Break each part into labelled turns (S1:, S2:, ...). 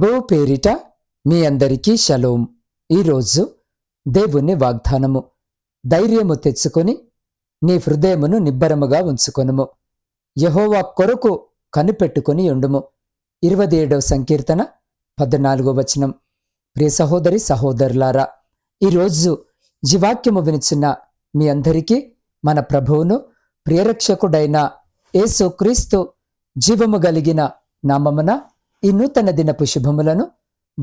S1: ప్రభువు పేరిట మీ అందరికీ షలోం. ఈరోజు దేవుని వాగ్దానము. ధైర్యము తెచ్చుకొని నీ హృదయమును నిబ్బరముగా ఉంచుకొనుము. యహోవా కొరకు కనిపెట్టుకుని ఉండుము. ఇరవై ఏడవ సంకీర్తన పద్నాలుగో వచనం. ప్రియ సహోదరి సహోదరులారా ఈరోజు జీవాక్యము వినిచిన మీ అందరికీ మన ప్రభువును ప్రియరక్షకుడైన యేసుక్రీస్తు జీవము కలిగిన నామమున ఈ నూతన దినపు శుభములను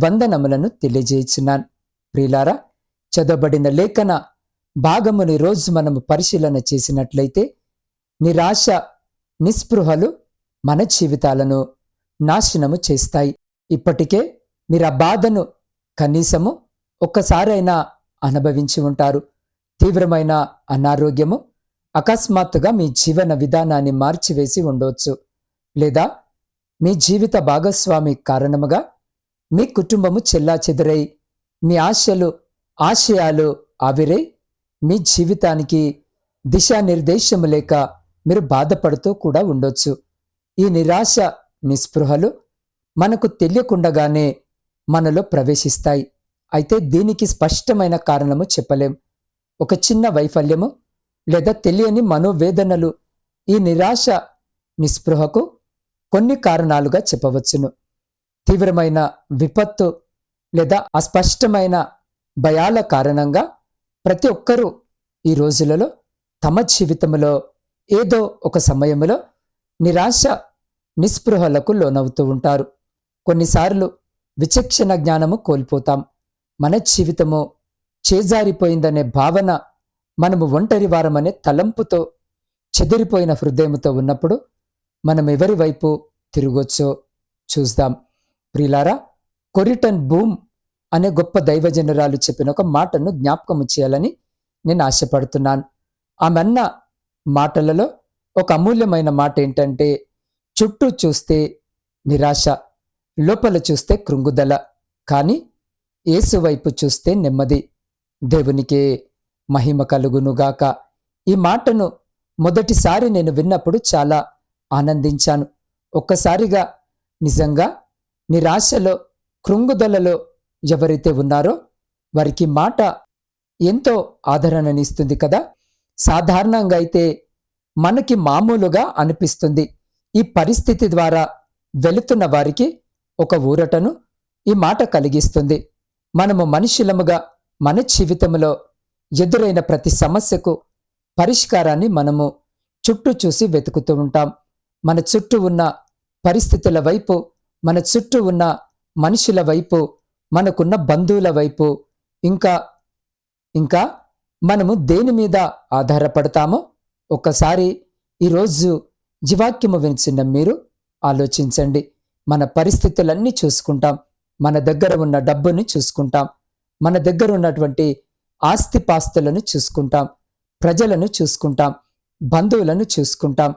S1: వందనములను తెలియజేయుచున్నాను. ప్రియులారా చదవబడిన లేఖన భాగముని రోజు మనము పరిశీలన చేసినట్లయితే నిరాశ నిస్పృహలు మన జీవితాలను నాశనము చేస్తాయి. ఇప్పటికే మీరు ఆ బాధను కనీసము ఒక్కసారైనా అనుభవించి ఉంటారు. తీవ్రమైన అనారోగ్యము అకస్మాత్తుగా మీ జీవన విధానాన్ని మార్చివేసి ఉండవచ్చు. లేదా మీ జీవిత భాగస్వామి కారణముగా మీ కుటుంబము చెల్లాచెదురై మీ ఆశలు ఆశయాలు ఆవిరై మీ జీవితానికి దిశానిర్దేశము లేక మీరు బాధపడుతూ కూడా ఉండొచ్చు. ఈ నిరాశ నిస్పృహలు మనకు తెలియకుండగానే మనలో ప్రవేశిస్తాయి. అయితే దీనికి స్పష్టమైన కారణము చెప్పలేం. ఒక చిన్న వైఫల్యము లేదా తెలియని మనోవేదనలు ఈ నిరాశ నిస్పృహకు కొన్ని కారణాలుగా చెప్పవచ్చును. తీవ్రమైన విపత్తు లేదా అస్పష్టమైన భయాల కారణంగా ప్రతి ఒక్కరూ ఈ రోజులలో తమ జీవితంలో ఏదో ఒక సమయంలో నిరాశ నిస్పృహలకు లోనవుతూ ఉంటారు. కొన్నిసార్లు విచక్షణ జ్ఞానము కోల్పోతాం. మన జీవితము చేజారిపోయిందనే భావన మనము ఒంటరి వారమనే తలంపుతో చెదిరిపోయిన హృదయంతో ఉన్నప్పుడు మనం ఎవరి వైపు తిరగొచ్చో చూద్దాం. ప్రిలారా కొరిటన్ బూమ్ అనే గొప్ప దైవజనురాలు చెప్పిన ఒక మాటను జ్ఞాపకం చేయాలని నేను ఆశపడుతున్నాను. ఆమె అన్న మాటలలో ఒక అమూల్యమైన మాట ఏంటంటే చుట్టూ చూస్తే నిరాశ లోపల చూస్తే కృంగుదల కానీ ఏసువైపు వైపు చూస్తే నెమ్మది. దేవునికే మహిమ కలుగునుగాక. ఈ మాటను మొదటిసారి నేను విన్నప్పుడు చాలా ఆనందించాను. ఒక్కసారిగా నిజంగా నిరాశలో కృంగుదలలో ఎవరైతే ఉన్నారో వారికి మాట ఎంతో ఆదరణనిస్తుంది కదా? సాధారణంగా అయితే మనకి మామూలుగా అనిపిస్తుంది. ఈ పరిస్థితి ద్వారా వెళుతున్న వారికి ఒక ఊరటను ఈ మాట కలిగిస్తుంది. మనము మనుషులముగా మన జీవితంలో ఎదురైన ప్రతి సమస్యకు పరిష్కారాన్ని మనము చుట్టూ చూసి వెతుకుతూ ఉంటాం. మన చుట్టూ ఉన్న పరిస్థితుల వైపు మన చుట్టూ ఉన్న మనుషుల వైపు మనకున్న బంధువుల వైపు ఇంకా ఇంకా మనము దేని మీద ఆధారపడతామో ఒక్కసారి ఈరోజు జీవాక్యము వినిచిన మీరు ఆలోచించండి. మన పరిస్థితులన్నీ చూసుకుంటాం. మన దగ్గర ఉన్న డబ్బుని చూసుకుంటాం. మన దగ్గర ఉన్నటువంటి ఆస్తిపాస్తులను చూసుకుంటాం. ప్రజలను చూసుకుంటాం. బంధువులను చూసుకుంటాం.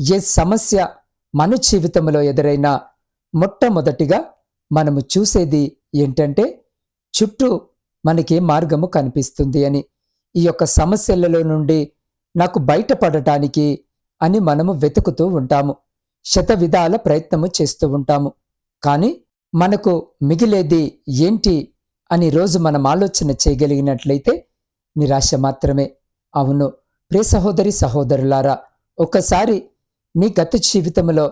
S1: ఏ సమస్య మన జీవితంలో ఎదురైనా మొట్టమొదటిగా మనము చూసేది ఏంటంటే చుట్టూ మనకి మార్గము కనిపిస్తుంది అని. ఈ యొక్క సమస్యలలో నుండి నాకు బయటపడటానికి అని మనము వెతుకుతూ ఉంటాము. శత విధాల ప్రయత్నము చేస్తూ ఉంటాము. కానీ మనకు మిగిలేది ఏంటి అని రోజు మనం ఆలోచన చేయగలిగినట్లయితే నిరాశ మాత్రమే. అవును. ప్రియ సహోదరి సహోదరులారా ఒకసారి మీ గత జీవితంలో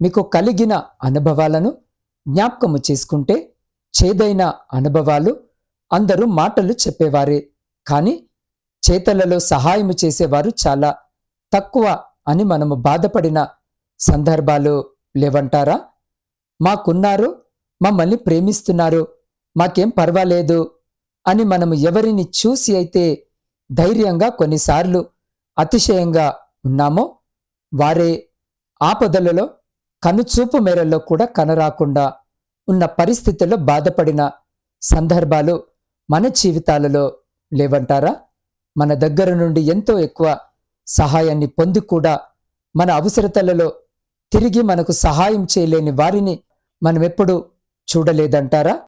S1: మీకు కలిగిన అనుభవాలను జ్ఞాపకము చేసుకుంటే చేదైన అనుభవాలు అందరూ మాటలు చెప్పేవారే. కానీ చేతలలో సహాయము చేసేవారు చాలా తక్కువ అని మనము బాధపడిన సందర్భాలు లేవంటారా? మాకున్నారు మమ్మల్ని ప్రేమిస్తున్నారు మాకేం పర్వాలేదు అని మనము ఎవరిని చూసి అయితే ధైర్యంగా కొన్నిసార్లు అతిశయంగా ఉన్నామో వారే ఆపదలలో కనుచూపు మేరల్లో కూడా కనరాకుండా ఉన్న పరిస్థితుల్లో బాధపడిన సందర్భాలు మన జీవితాలలో లేవంటారా? మన దగ్గర నుండి ఎంతో ఎక్కువ సహాయాన్ని పొంది కూడా మన అవసరతలలో తిరిగి మనకు సహాయం చేయలేని వారిని మనమెప్పుడు చూడలేదంటారా?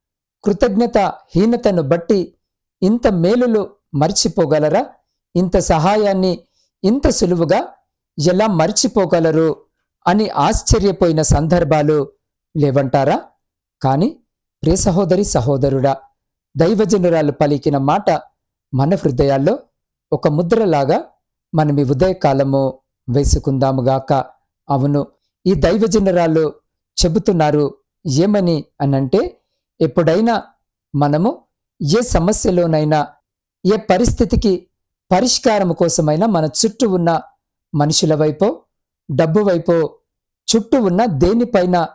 S1: కృతజ్ఞత హీనతను బట్టి ఇంత మేలులు మర్చిపోగలరా? ఇంత సహాయాన్ని ఇంత సులువుగా ఎలా మర్చిపోగలరు? అని ఆశ్చర్యపోయిన సందర్భాలు లేవంటారా? కానీ ప్రియ సహోదరి సహోదరుడా దైవజనురాలు పలికిన మాట మన హృదయాల్లో ఒక ముద్రలాగా మనమి ఉదయకాలము వేసుకుందాముగాక అవును ఈ దైవజనురాలు చెబుతున్నారు ఏమని అనంటే ఎప్పుడైనా మనము ఏ సమస్యలోనైనా ఏ పరిస్థితికి పరిష్కారం కోసమైనా మన చుట్టూ ఉన్న మనుషుల వైపో డబ్బు వైపో చుట్టూ ఉన్న దేనిపైన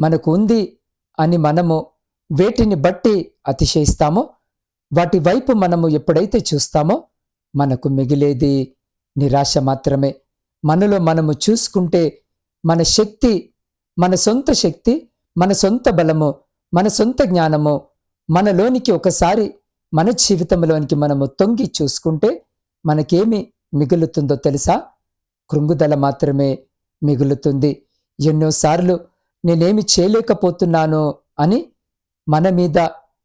S1: మనకు ఉంది అని మనము వేటిని బట్టి అతిశయిస్తామో వాటి వైపు మనము ఎప్పుడైతే చూస్తామో మనకు మిగిలేది నిరాశ మాత్రమే. మనలో మనము చూసుకుంటే మన శక్తి మన సొంత శక్తి మన సొంత బలము మన సొంత జ్ఞానము మనలోనికి ఒకసారి మన జీవితంలోనికి మనము తొంగి చూసుకుంటే మనకేమి మిగులుతుందో తెలుసా? కృంగుదల మాత్రమే మిగులుతుంది. ఎన్నోసార్లు నేనేమి చేయలేకపోతున్నానో అని మన మీద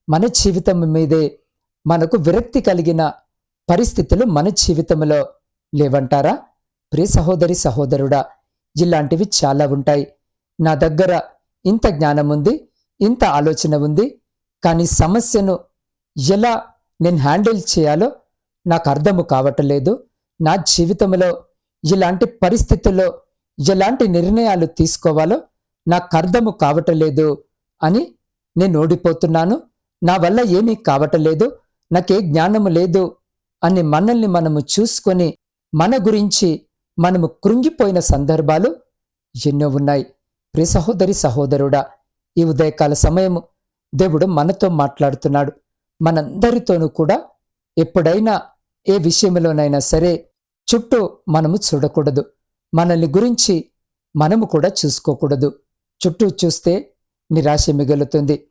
S1: మన జీవితం మీదే మనకు విరక్తి కలిగిన పరిస్థితులు మన జీవితంలో లేవంటారా? ప్రియ సహోదరి సహోదరుడా ఇలాంటివి చాలా ఉంటాయి. నా దగ్గర ఇంత జ్ఞానం ఉంది ఇంత ఆలోచన ఉంది కానీ సమస్యను ఎలా నేను హ్యాండిల్ చేయాలో నాకు అర్థము కావటలేదు నా జీవితంలో ఇలాంటి పరిస్థితుల్లో ఎలాంటి నిర్ణయాలు తీసుకోవాలో నాకు అర్థము కావటలేదు అని నేను ఓడిపోతున్నాను. నా వల్ల ఏమీ కావటలేదు నాకే జ్ఞానము లేదు అని మనల్ని మనము చూసుకొని మన గురించి మనము కృంగిపోయిన సందర్భాలు ఎన్నో ఉన్నాయి. ప్రి సహోదరి సహోదరుడా ఈ ఉదయకాల సమయము దేవుడు మనతో మాట్లాడుతున్నాడు. మనందరితోనూ కూడా ఎప్పుడైనా ఏ విషయంలోనైనా సరే చుట్టూ మనము చూడకూడదు. మనల్ని గురించి మనము కూడా చూసుకోకూడదు. చుట్టూ చూస్తే నిరాశ మిగులుతుంది.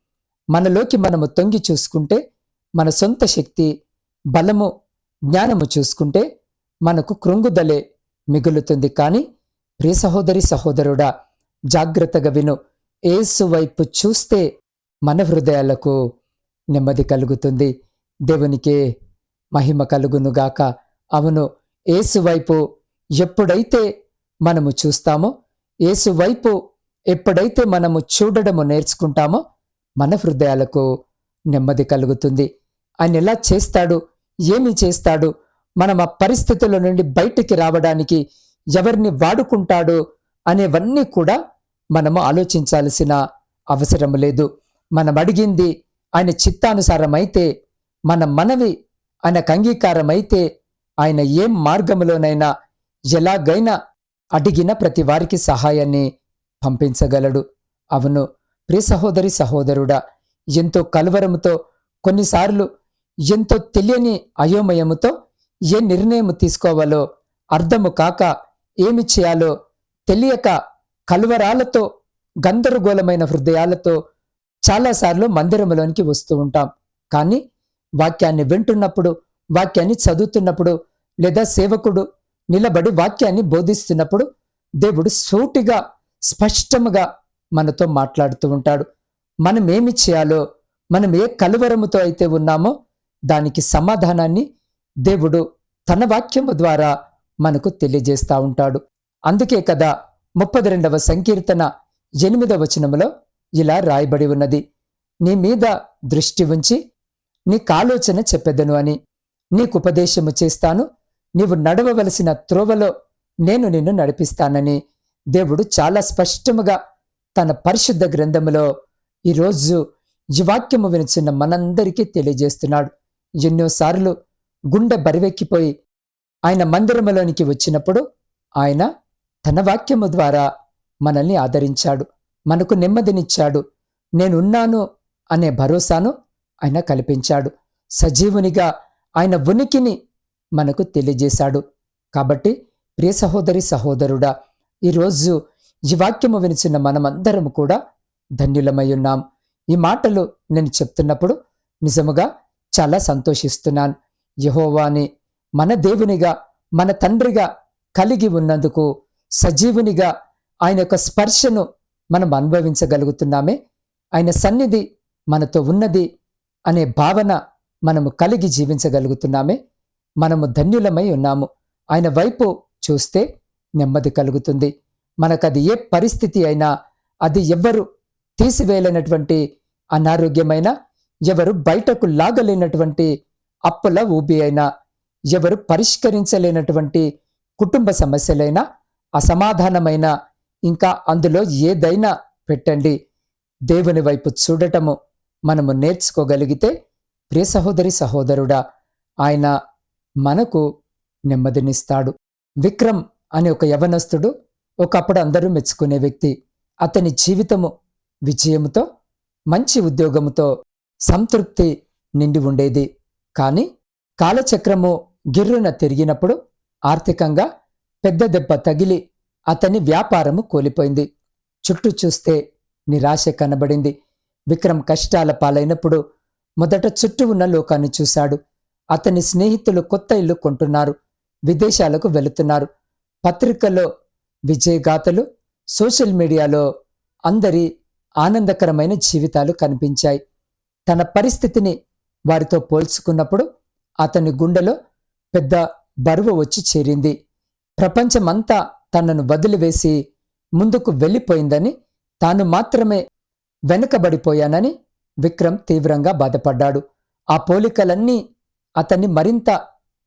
S1: మనలోకి మనము తొంగి చూసుకుంటే మన సొంత శక్తి బలము జ్ఞానము చూసుకుంటే మనకు కృంగుదలే మిగులుతుంది. కానీ ప్రియ సహోదరి సహోదరుడా జాగ్రత్తగా విను. ఏసు వైపు చూస్తే మన హృదయాలకు నెమ్మది కలుగుతుంది. దేవునికే మహిమ కలుగునుగాక. అవును ఏసువైపు ఎప్పుడైతే మనము చూస్తామో ఏసువైపు ఎప్పుడైతే మనము చూడడము నేర్చుకుంటామో మన హృదయాలకు నెమ్మది కలుగుతుంది. ఆయన ఎలా చేస్తాడు ఏమి చేస్తాడు మనం ఆ పరిస్థితుల నుండి బయటికి రావడానికి ఎవరిని వాడుకుంటాడు అనేవన్నీ కూడా మనము ఆలోచించాల్సిన అవసరం లేదు. మనం అడిగింది ఆయన చిత్తానుసారం అయితే మన మనవి ఆయనకు అంగీకారం అయితే ఆయన ఏ మార్గములోనైనా ఎలాగైనా అడిగిన ప్రతి వారికి సహాయాన్ని పంపించగలడు. అవును ప్రియ సహోదరి సహోదరుడా ఎంతో కలవరముతో కొన్నిసార్లు ఎంతో తెలియని అయోమయముతో ఏ నిర్ణయం తీసుకోవాలో అర్థము కాక ఏమి చేయాలో తెలియక కలువరాలతో గందరగోళమైన హృదయాలతో చాలాసార్లు మందిరములోనికి వస్తూ ఉంటాం. కానీ వాక్యాన్ని వింటున్నప్పుడు వాక్యాన్ని చదువుతున్నప్పుడు లేదా సేవకుడు నిలబడి వాక్యాన్ని బోధిస్తున్నప్పుడు దేవుడు సూటిగా స్పష్టముగా మనతో మాట్లాడుతూ ఉంటాడు. మనం ఏమి చేయాలో మనం ఏ కలువరముతో అయితే ఉన్నామో దానికి సమాధానాన్ని దేవుడు తన వాక్యము ద్వారా మనకు తెలియజేస్తా ఉంటాడు. అందుకే కదా ముప్పది రెండవ సంకీర్తన ఎనిమిదవ వచనములో ఇలా రాయబడి ఉన్నది. నీ మీద దృష్టి ఉంచి నీకాలోచన చెప్పెదను అని నీకుపదేశము చేస్తాను నీవు నడవవలసిన త్రోవలో నేను నిన్ను నడిపిస్తానని దేవుడు చాలా స్పష్టముగా తన పరిశుద్ధ గ్రంథములో ఈరోజు ఈ వాక్యము వినిచిన మనందరికీ తెలియజేస్తున్నాడు. ఎన్నోసార్లు గుండె బరివెక్కిపోయి ఆయన మందిరములోనికి వచ్చినప్పుడు ఆయన తన వాక్యము ద్వారా మనల్ని ఆదరించాడు. మనకు నెమ్మదినిచ్చాడు. నేనున్నాను అనే భరోసాను ఆయన కల్పించాడు. సజీవునిగా ఆయన ఉనికిని మనకు తెలియజేశాడు. కాబట్టి ప్రియ సహోదరి సహోదరుడా ఈరోజు ఈ వాక్యము వినిచిన మనమందరం కూడా ధన్యులమై ఉన్నాం. ఈ మాటలు నేను చెప్తున్నప్పుడు నిజముగా చాలా సంతోషిస్తున్నాను. యహోవాని మన దేవునిగా మన తండ్రిగా కలిగి ఉన్నందుకు సజీవునిగా ఆయన యొక్క స్పర్శను మనం అనుభవించగలుగుతున్నామే. ఆయన సన్నిధి మనతో ఉన్నది అనే భావన మనము కలిగి జీవించగలుగుతున్నామే. మనము ధన్యులమై ఉన్నాము. ఆయన వైపు చూస్తే నెమ్మది కలుగుతుంది. మనకది ఏ పరిస్థితి అయినా అది ఎవ్వరు తీసివేయలేనటువంటి అనారోగ్యమైన ఎవరు బయటకు లాగలేనటువంటి అప్పుల ఊబి అయినా ఎవరు పరిష్కరించలేనటువంటి కుటుంబ సమస్యలైనా అసమాధానమైన ఇంకా అందులో ఏదైనా పెట్టండి. దేవుని వైపు చూడటము మనము నేర్చుకోగలిగితే ప్రియ సహోదరి సహోదరుడా ఆయన మనకు నెమ్మదినిస్తాడు. విక్రమ్ అనే ఒక యవనస్తుడు ఒకప్పుడు అందరూ మెచ్చుకునే వ్యక్తి. అతని జీవితము విజయముతో మంచి ఉద్యోగముతో సంతృప్తి నిండి ఉండేది. కానీ కాలచక్రము గిర్రున తిరిగినప్పుడు ఆర్థికంగా పెద్ద దెబ్బ తగిలి అతని వ్యాపారము కూలిపోయింది. చుట్టూ చూస్తే నిరాశ కనబడింది. విక్రమ్ కష్టాల పాలైనప్పుడు మొదట చుట్టూ ఉన్న లోకాన్ని చూశాడు. అతని స్నేహితులు కొత్త ఇల్లు కొంటున్నారు విదేశాలకు వెళుతున్నారు. పత్రికల్లో విజయగాథలు సోషల్ మీడియాలో అందరి ఆనందకరమైన జీవితాలు కనిపించాయి. తన పరిస్థితిని వారితో పోల్చుకున్నప్పుడు అతని గుండెలో పెద్ద బరువు వచ్చి చేరింది. ప్రపంచమంతా తనను వదిలివేసి ముందుకు వెళ్ళిపోయిందని తాను మాత్రమే వెనుకబడిపోయానని విక్రమ్ తీవ్రంగా బాధపడ్డాడు. ఆ పోలికలన్నీ అతన్ని మరింత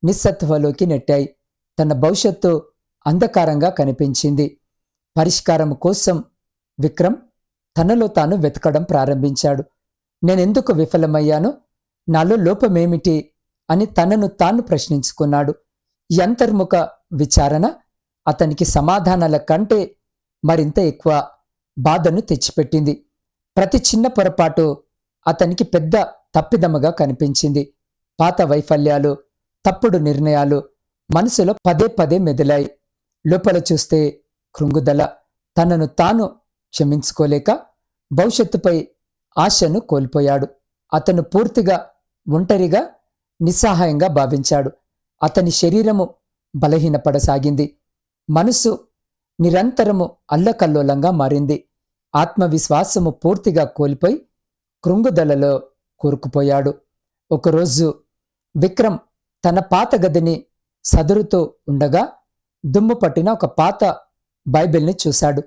S1: నిస్సత్వలోకి నెట్టాయి. తన భవిష్యత్తు అంధకారంగా కనిపించింది. పరిష్కారం కోసం విక్రమ్ తనలో తాను వెతకడం ప్రారంభించాడు. నేనెందుకు విఫలమయ్యాను? నాలో లోపమేమిటి? అని తనను తాను ప్రశ్నించుకున్నాడు. ఈ అంతర్ముఖ విచారణ అతనికి సమాధానాల కంటే మరింత ఎక్కువ బాధను తెచ్చిపెట్టింది. ప్రతి చిన్న పొరపాటు అతనికి పెద్ద తప్పిదమగా కనిపించింది. పాత వైఫల్యాలు తప్పుడు నిర్ణయాలు మనసులో పదే పదే మెదిలాయి. లోపల చూస్తే కృంగుదల తనను తాను క్షమించుకోలేక భవిష్యత్తుపై ఆశను కోల్పోయాడు. అతను పూర్తిగా ఒంటరిగా నిస్సహాయంగా భావించాడు. అతని శరీరము బలహీనపడసాగింది. మనసు నిరంతరము అల్లకల్లోలంగా మారింది. ఆత్మవిశ్వాసము పూర్తిగా కోల్పోయి కృంగుదలలో కూరుకుపోయాడు. ఒకరోజు విక్రమ్ తన పాత గదిని సదురుతూ ఉండగా దుమ్ము పట్టిన ఒక పాత బైబిల్ని చూశాడు.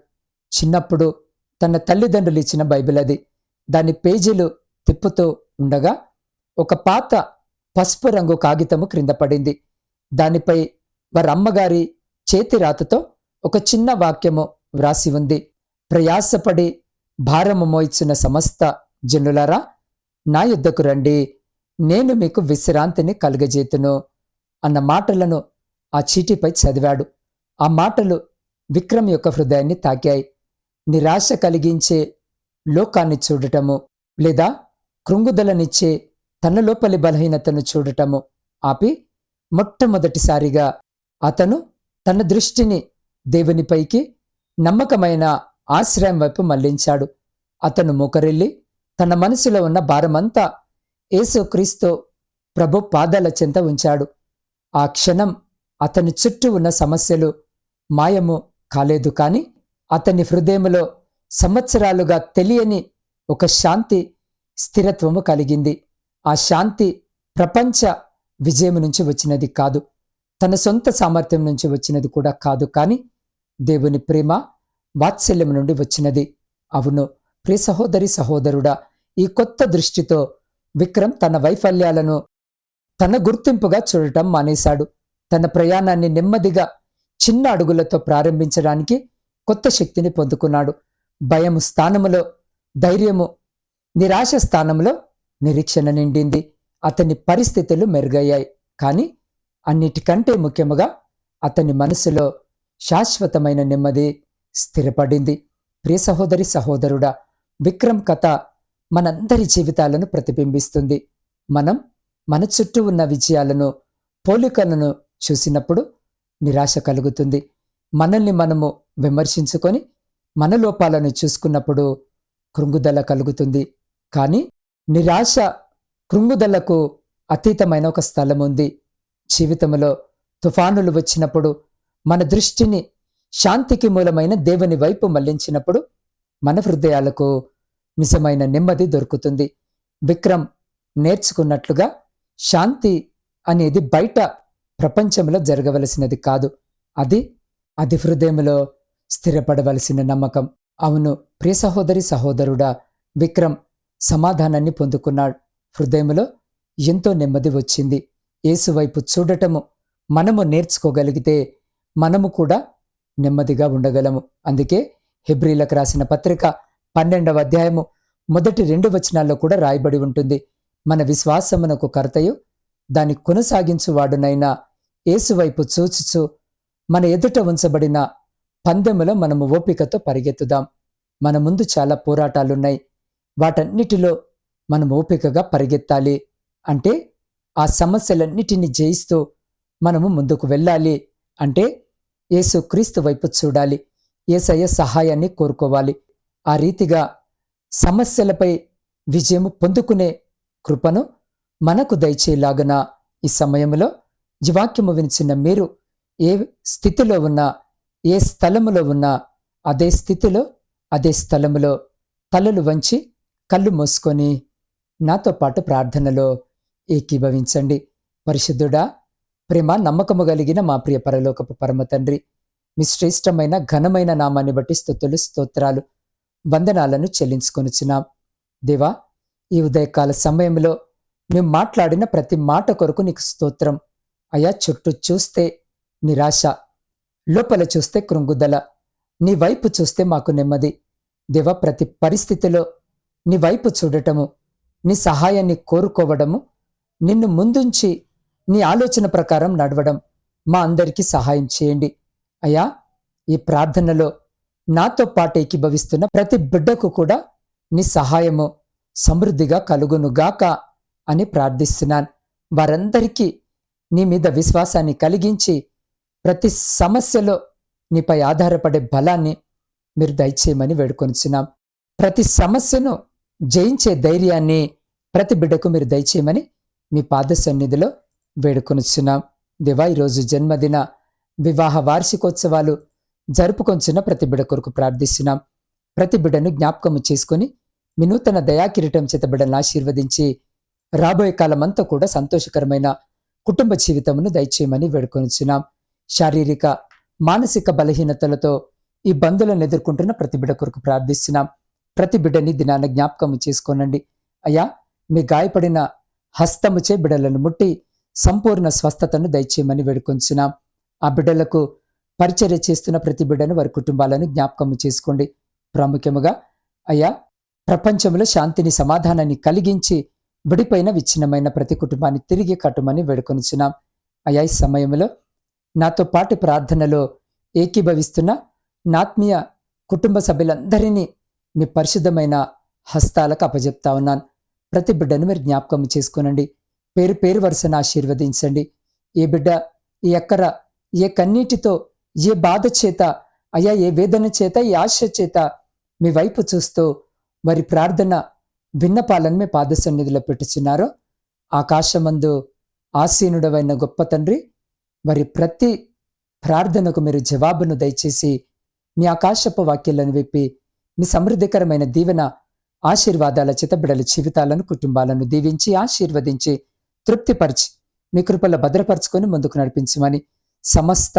S1: చిన్నప్పుడు తన తల్లిదండ్రులు ఇచ్చిన బైబిల్ అది. దాని పేజీలు తిప్పుతూ ఉండగా ఒక పాత పసుపు రంగు కాగితము క్రింద పడింది. దానిపై వారమ్మగారి చేతి రాతతో ఒక చిన్న వాక్యము వ్రాసి ఉంది. ప్రయాసపడి భారము మోయిచ్చిన సమస్త జనులారా నా యుద్ధకు రండి. నేను మీకు విశ్రాంతిని కలుగజేతును అన్న మాటలను ఆ చీటిపై చదివాడు. ఆ మాటలు విక్రమ్ యొక్క హృదయాన్ని తాకాయి. నిరాశ కలిగించే లోకాన్ని చూడటము లేదా కృంగుదలనిచ్చే తన లోపలి బలహీనతను చూడటము ఆపి మొట్టమొదటిసారిగా అతను తన దృష్టిని దేవునిపైకి నమ్మకమైన ఆశ్రయం వైపు మళ్ళించాడు. అతను మోకరిల్లి తన మనసులో ఉన్న భారమంతా యేసుక్రీస్తు ప్రభు పాదాల చెంత ఉంచాడు. ఆ క్షణం అతని చుట్టూ ఉన్న సమస్యలు మాయము కాలేదు కాని అతని హృదయములో సంవత్సరాలుగా తెలియని ఒక శాంతి స్థిరత్వము కలిగింది. ఆ శాంతి ప్రపంచ విజయం నుంచి వచ్చినది కాదు. తన సొంత సామర్థ్యం నుంచి వచ్చినది కూడా కాదు కానీ దేవుని ప్రేమ వాత్సల్యం నుండి వచ్చినది. అవును ప్రియ సహోదరి సహోదరుడా ఈ కొత్త దృష్టితో విక్రమ్ తన వైఫల్యాలను తన గుర్తింపుగా చూడటం మానేశాడు. తన ప్రయాణాన్ని నెమ్మదిగా చిన్న అడుగులతో ప్రారంభించడానికి కొత్త శక్తిని పొందుకున్నాడు. భయము స్థానములో ధైర్యము నిరాశ స్థానంలో నిరీక్షణ నిండింది. అతని పరిస్థితులు మెరుగయ్యాయి. కానీ అన్నిటికంటే ముఖ్యముగా అతని మనసులో శాశ్వతమైన నెమ్మది స్థిరపడింది. ప్రియ సహోదరి సహోదరుడా విక్రమ్ కథ మనందరి జీవితాలను ప్రతిబింబిస్తుంది. మనం మన చుట్టూ ఉన్న విజయాలను పోలికలను చూసినప్పుడు నిరాశ కలుగుతుంది. మనల్ని మనము విమర్శించుకొని మన లోపాలను చూసుకున్నప్పుడు కృంగుదల కలుగుతుంది. కానీ నిరాశ కృంగుదలకు అతీతమైన ఒక స్థలం ఉంది. జీవితంలో తుఫానులు వచ్చినప్పుడు మన దృష్టిని శాంతికి మూలమైన దేవుని వైపు మళ్ళించినప్పుడు మన హృదయాలకు నిజమైన నెమ్మది దొరుకుతుంది. విక్రమ్ నేర్చుకున్నట్లుగా శాంతి అనేది బయట ప్రపంచంలో జరగవలసినది కాదు. అది అది హృదయంలో స్థిరపడవలసిన నమ్మకం. అవును ప్రియ సహోదరి సహోదరుడా విక్రమ్ సమాధానాన్ని పొందుకున్నాడు. హృదయంలో ఎంతో నెమ్మది వచ్చింది. ఏసువైపు చూడటము మనము నేర్చుకోగలిగితే మనము కూడా నెమ్మదిగా ఉండగలము. అందుకే హెబ్రిలకు రాసిన పత్రిక పన్నెండవ అధ్యాయము మొదటి రెండు వచనాల్లో కూడా రాయబడి ఉంటుంది. మన విశ్వాసమునకు కర్తయు దాని కొనసాగించువాడునైనా ఏసువైపు చూచుచు మన ఎదుట ఉంచబడిన పందెములో మనము ఓపికతో పరిగెత్తుదాం. మన ముందు చాలా పోరాటాలున్నాయి. వాటన్నిటిలో మనం ఓపికగా పరిగెత్తాలి. అంటే ఆ సమస్యలన్నిటిని జయిస్తూ మనము ముందుకు వెళ్ళాలి. అంటే యేసు క్రీస్తు వైపు చూడాలి. ఏసయ్య సహాయాన్ని కోరుకోవాలి. ఆ రీతిగా సమస్యలపై విజయము పొందుకునే కృపను మనకు దయచేలాగన ఈ సమయంలో జీవాక్యము వినిచిన మీరు ఏ స్థితిలో ఉన్నా ఏ స్థలములో ఉన్నా అదే స్థితిలో అదే స్థలములో తలలు వంచి కళ్ళు మూసుకొని నాతో పాటు ప్రార్థనలో ఏకీభవించండి. పరిశుద్ధుడా ప్రేమ నమ్మకము కలిగిన మా ప్రియ పరలోకపు పరమ తండ్రి మీ శ్రేష్టమైన ఘనమైన నామాన్ని బట్టి స్థుతులు స్తోత్రాలు వందనాలను చెల్లించుకొనుచున్నాం. దేవా ఈ ఉదయకాల సమయంలో మేము మాట్లాడిన ప్రతి మాట కొరకు నీకు స్తోత్రం. అయా చుట్టూ చూస్తే నిరాశ లోపల చూస్తే కృంగుదల నీ వైపు చూస్తే మాకు నెమ్మది. దేవ ప్రతి పరిస్థితిలో నీ వైపు చూడటము నీ సహాయాన్ని కోరుకోవడము నిన్ను ముందుంచి నీ ఆలోచన ప్రకారం నడవడం మా అందరికీ సహాయం చేయండి. అయ్యా ఈ ప్రార్థనలో నాతో పాటు ఏకీభవిస్తున్న ప్రతి బిడ్డకు కూడా నీ సహాయము సమృద్ధిగా కలుగునుగాక అని ప్రార్థిస్తున్నాను. వారందరికీ నీ మీద విశ్వాసాన్ని కలిగించి ప్రతి సమస్యలో నీపై ఆధారపడే బలాన్ని మీరు దయచేయమని వేడుకొనిచున్నాం. ప్రతి సమస్యను జయించే ధైర్యాన్ని ప్రతి బిడ్డకు మీరు దయచేయమని మీ పాద సన్నిధిలో వేడుకొనిచున్నాం. దివా ఈరోజు జన్మదిన వివాహ వార్షికోత్సవాలు జరుపుకొంచున్న ప్రతి బిడ కొరకు ప్రార్థిస్తున్నాం. ప్రతి బిడ్డను జ్ఞాపకము చేసుకుని మీ నూతన దయాకిరీటం చేత బిడ్డలను ఆశీర్వదించి రాబోయే కాలమంతా కూడా సంతోషకరమైన కుటుంబ జీవితమును దయచేయమని వేడుకొనిచున్నాం. శారీరక మానసిక బలహీనతలతో ఈ బంధులను ఎదుర్కొంటున్న ప్రతి బిడ కొరకు ప్రార్థిస్తున్నాం. ప్రతి బిడ్డని దినాన జ్ఞాపకము చేసుకోనండి. అయ్యా మీ గాయపడిన హస్తముచే బిడలను ముట్టి సంపూర్ణ స్వస్థతను దయచేయమని వేడుకొంచున్నాం ఆ బిడ్డలకు పరిచర్య చేస్తున్న ప్రతి బిడ్డను వారి కుటుంబాలను జ్ఞాపకం చేసుకోండి. ప్రాముఖ్యముగా అయ్యా ప్రపంచంలో శాంతిని సమాధానాన్ని కలిగించి విడిపోయిన విచ్ఛిన్నమైన ప్రతి కుటుంబాన్ని తిరిగి కట్టుమని వేడుకొనిచున్నాం. అయ్యా ఈ సమయంలో నాతో పాటు ప్రార్థనలో ఏకీభవిస్తున్న నాత్మీయ కుటుంబ సభ్యులందరినీ మీ పరిశుద్ధమైన హస్తాలకు అప్పజెప్తా ఉన్నాను. ప్రతి బిడ్డను మీరు జ్ఞాపకం చేసుకోనండి. పేరు పేరు వరుసను ఆశీర్వదించండి. ఏ బిడ్డ ఏ ఎక్కర ఏ కన్నీటితో ఏ బాధ చేత అయా ఏ వేదన చేత ఏ ఆశ చేత మీ వైపు చూస్తూ వారి ప్రార్థన విన్నపాలను మీ పాద సన్నిధిలో పెట్టుచున్నారో ఆకాశమందు ఆసీనుడవైన గొప్ప తండ్రి వారి ప్రతి ప్రార్థనకు మీరు జవాబును దయచేసి మీ ఆకాశపు వాక్యాలను విప్పి మీ సమృద్ధికరమైన దీవెన ఆశీర్వాదాల చితబిడల జీవితాలను కుటుంబాలను దీవించి ఆశీర్వదించి తృప్తిపరిచి మీ కృపల భద్రపరచుకొని ముందుకు నడిపించమని సమస్త